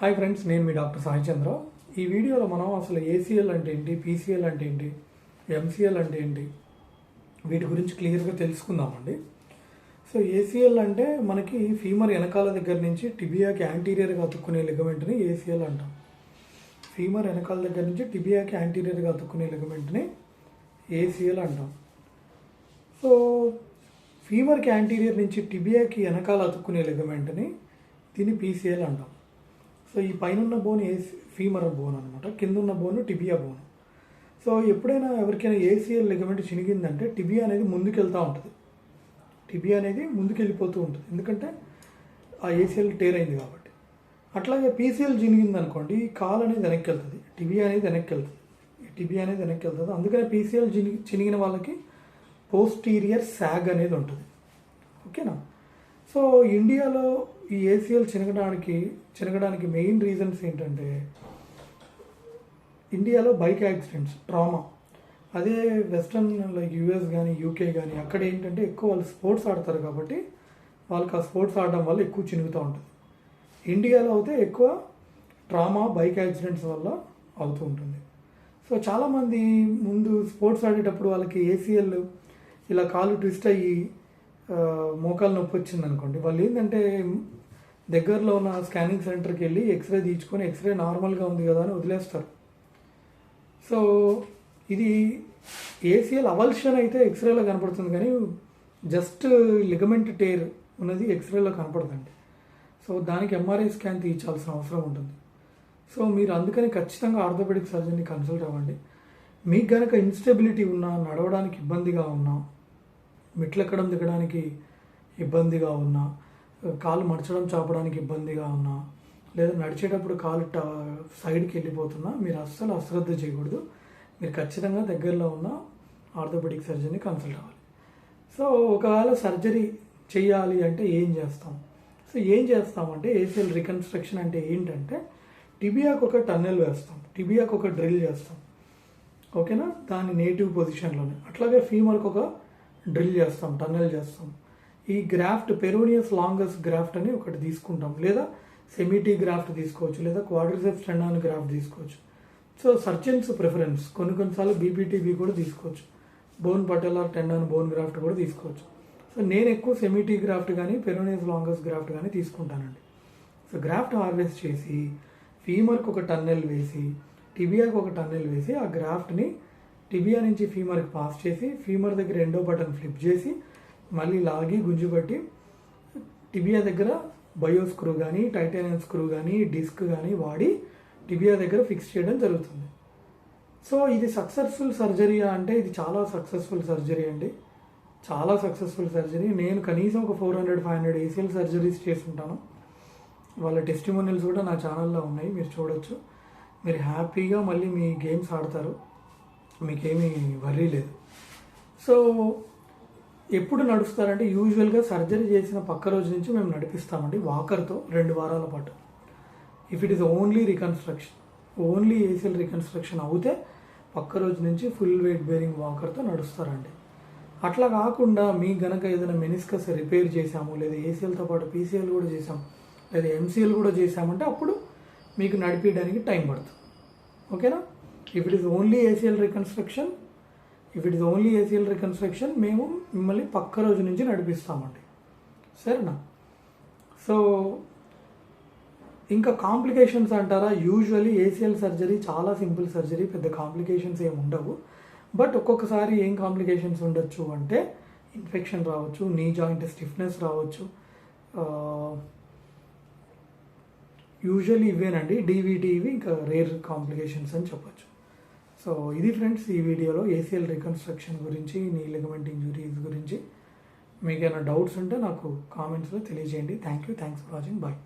Hi friends నేను మీ doctor Sai చంద్ర ఈ వీడియోలో మనం అసలు ఏసీఎల్ అంటే ఏంటి పీసీఎల్ అంటే ఏంటి ఎంసీఎల్ అంటే ఏంటి వీటి గురించి క్లియర్గా తెలుసుకుందామండి. సో ఏసీఎల్ అంటే మనకి ఫీమర్ వెనకాల దగ్గర నుంచి టిబియాకి యాంటీరియర్గా అతుక్కునే లిగమెంట్ని ఏసీఎల్ అంటాం. ఫీమర్ వెనకాల దగ్గర నుంచి టిబియాకి యాంటీరియర్గా అతుక్కునే లిగమెంట్ని ఏసీఎల్ అంటాం. సో ఫీమర్కి యాంటీరియర్ నుంచి టిబియాకి వెనకాల అతుక్కునే లిగమెంట్ని దీన్ని పీసీఎల్ అంటాం. సో ఈ పైన ఉన్న బోన్ ఏ ఫీమర్ బోన్ అనమాట కింద ఉన్న బోన్ టిబియా బోన్ సో ఎప్పుడైనా ఎవరికైనా ఏసీఎల్ లిగమెంట్ చినిగిందంటే టిబియా అనేది ముందుకెళ్తూ ఉంటుంది. టిబియా అనేది ముందుకెళ్ళిపోతూ ఉంటుంది. ఎందుకంటే ఆ ఏసీఎల్ టేర్ అయింది కాబట్టి. అట్లాగే పీసీఎల్ చినిగింది అనుకోండి ఈ కాల్ అనేది వెనక్కి వెళ్తుంది టిబియా అనేది వెనక్కి వెళ్తుంది టిబియా అనేది వెనక్కి వెళ్తుంది అందుకనే పీసీఎల్ చిని చినిగిన వాళ్ళకి పోస్టీరియర్ శాగ్ అనేది ఉంటుంది. ఓకేనా? సో ఇండియాలో ఈ ఏసీఎల్ చినగడానికి చినగడానికి మెయిన్ రీజన్స్ ఏంటంటే ఇండియాలో బైక్ యాక్సిడెంట్స్ ట్రామా అదే వెస్ట్రన్ లైక్ యూఎస్ కానీ యూకే కానీ అక్కడ ఏంటంటే ఎక్కువ వాళ్ళు స్పోర్ట్స్ ఆడతారు కాబట్టి వాళ్ళకి ఆ స్పోర్ట్స్ ఆడడం వల్ల ఎక్కువ చినుగుతూ ఉంటుంది. ఇండియాలో అయితే ఎక్కువ ట్రామా బైక్ యాక్సిడెంట్స్ వల్ల అవుతూ ఉంటుంది. సో చాలామంది ముందు స్పోర్ట్స్ ఆడేటప్పుడు వాళ్ళకి ఏసీఎల్ ఇలా కాలు ట్విస్ట్ అయ్యి మోకాలు నొప్పి వచ్చింది అనుకోండి. వాళ్ళు ఏంటంటే దగ్గరలో ఉన్న స్కానింగ్ సెంటర్కి వెళ్ళి ఎక్స్రే తీయించుకొని ఎక్స్రే నార్మల్గా ఉంది కదా అని వదిలేస్తారు. సో ఇది ఏసీఎల్ అవల్షన్ అయితే ఎక్స్రేలో కనపడుతుంది కానీ జస్ట్ లిగమెంట్ టేర్ ఉన్నది ఎక్స్రేలో కనపడదండి. సో దానికి ఎంఆర్ఐ స్కాన్ తీయించాల్సిన అవసరం ఉంటుంది. సో మీరు అందుకని ఖచ్చితంగా ఆర్థోపెడిక్ సర్జన్ని కన్సల్ట్ అవ్వండి. మీకు కనుక ఇన్స్టెబిలిటీ ఉన్నా నడవడానికి ఇబ్బందిగా ఉన్నా మెట్లెక్కడం దిగడానికి ఇబ్బందిగా ఉన్నా కాలు మడచడం చాపడానికి ఇబ్బందిగా ఉన్నా లేదా నడిచేటప్పుడు కాలు ట సైడ్కి వెళ్ళిపోతున్నా మీరు అస్సలు అశ్రద్ధ చేయకూడదు. మీరు ఖచ్చితంగా దగ్గరలో ఉన్న ఆర్థోపెడిక్ సర్జరీని కన్సల్ట్ అవ్వాలి. సో ఒకవేళ సర్జరీ చేయాలి అంటే ఏం చేస్తాం? సో ఏం చేస్తామంటే ఏసీఎల్ రికన్స్ట్రక్షన్ అంటే ఏంటంటే టిబియాకు ఒక టన్నెల్ వేస్తాం. టిబియాకు ఒక డ్రిల్ చేస్తాం. ఓకేనా? దాని నేటివ్ పొజిషన్లోనే. అట్లాగే ఫీమర్కి ఒక డ్రిల్ చేస్తాం టన్నెల్ చేస్తాం. ఈ గ్రాఫ్ట్ పెరోనియస్ లాంగస్ గ్రాఫ్ట్ అని ఒకటి తీసుకుంటాం. లేదా సెమిటీ గ్రాఫ్ట్ తీసుకోవచ్చు లేదా క్వాడ్రిసెప్స్ టెండాన్ గ్రాఫ్ట్ తీసుకోవచ్చు. సో సర్జన్స్ ప్రిఫరెన్స్ కొన్ని కొన్నిసార్లు బీపీటీబీ కూడా తీసుకోవచ్చు. Bone patellar tendon bone graft కూడా తీసుకోవచ్చు. సో నేను ఎక్కువ సెమిటీ గ్రాఫ్ట్ కానీ పెరోనియస్ లాంగస్ గ్రాఫ్ట్ కానీ తీసుకుంటానండి. సో గ్రాఫ్ట్ హార్వెస్ట్ చేసి ఫీమర్కి ఒక టన్నెల్ వేసి టిబియాకి ఒక టన్నెల్ వేసి ఆ గ్రాఫ్ట్ని టిబియా నుంచి ఫీమర్కి పాస్ చేసి ఫీమర్ దగ్గర ఎండో బటన్ ఫ్లిప్ చేసి మళ్ళీ లాగి గుంజుబట్టి టిబియా దగ్గర బయో స్క్రూ కానీ టైటానియం స్క్రూ కానీ డిస్క్ కానీ వాడి టిబియా దగ్గర ఫిక్స్ చేయడం జరుగుతుంది. సో ఇది సక్సెస్ఫుల్ సర్జరీయా అంటే ఇది చాలా సక్సెస్ఫుల్ సర్జరీ అండి. చాలా సక్సెస్ఫుల్ సర్జరీ నేను కనీసం ఒక four hundred five hundred ACL surgeries చేస్తుంటాను. వాళ్ళ టెస్టిమోనియల్స్ కూడా నా ఛానల్లో ఉన్నాయి. మీరు చూడొచ్చు. మీరు హ్యాపీగా మళ్ళీ మీ గేమ్స్ ఆడతారు. మీకేమీ వర్రీ లేదు. సో ఎప్పుడు నడుస్తారంటే యూజువల్గా సర్జరీ చేసిన పక్క రోజు నుంచి మేము నడిపిస్తామండి వాకర్తో రెండు వారాల పాటు. If it is only reconstruction only ACL reconstruction అవుతే పక్క రోజు నుంచి ఫుల్ వెయిట్ బేరింగ్ వాకర్తో నడుస్తారండి. అట్లా కాకుండా మీ గనక ఏదైనా మెనిస్కస్ రిపేర్ చేశాము లేదా ఏసీఎల్తో పాటు పీసీఎల్ కూడా చేసాం లేదా ఎంసీఎల్ కూడా చేసామంటే అప్పుడు మీకు నడిపించడానికి టైం పడుతుంది. ఓకేనా if it is only ACL reconstruction if it is only ACL reconstruction మేము మిమ్మల్ని పక్క రోజు నుంచి నడిపిస్తామండి. సరేనా? సో ఇంకా కాంప్లికేషన్స్ అంటారా? యూజువలీ ఏసీఎల్ సర్జరీ చాలా సింపుల్ సర్జరీ పెద్ద కాంప్లికేషన్స్ ఏమి ఉండవు. బట్ ఒక్కొక్కసారి ఏం కాంప్లికేషన్స్ ఉండొచ్చు అంటే ఇన్ఫెక్షన్ రావచ్చు నీ జాయింట్ స్టిఫ్నెస్ రావచ్చు. యూజువల్లీ ఇవేనండి డీవీటీ ఇవి ఇంకా రేర్ కాంప్లికేషన్స్ అని చెప్పొచ్చు. సో ఇది ఫ్రెండ్స్ ఈ వీడియోలో ఏసీఎల్ రికన్స్ట్రక్షన్ గురించి నీ లిగమెంట్ ఇంజురీస్ గురించి. మీకు ఏమైనా డౌట్స్ ఉంటే నాకు కామెంట్స్లో తెలియజేయండి. Thank you thanks for watching bye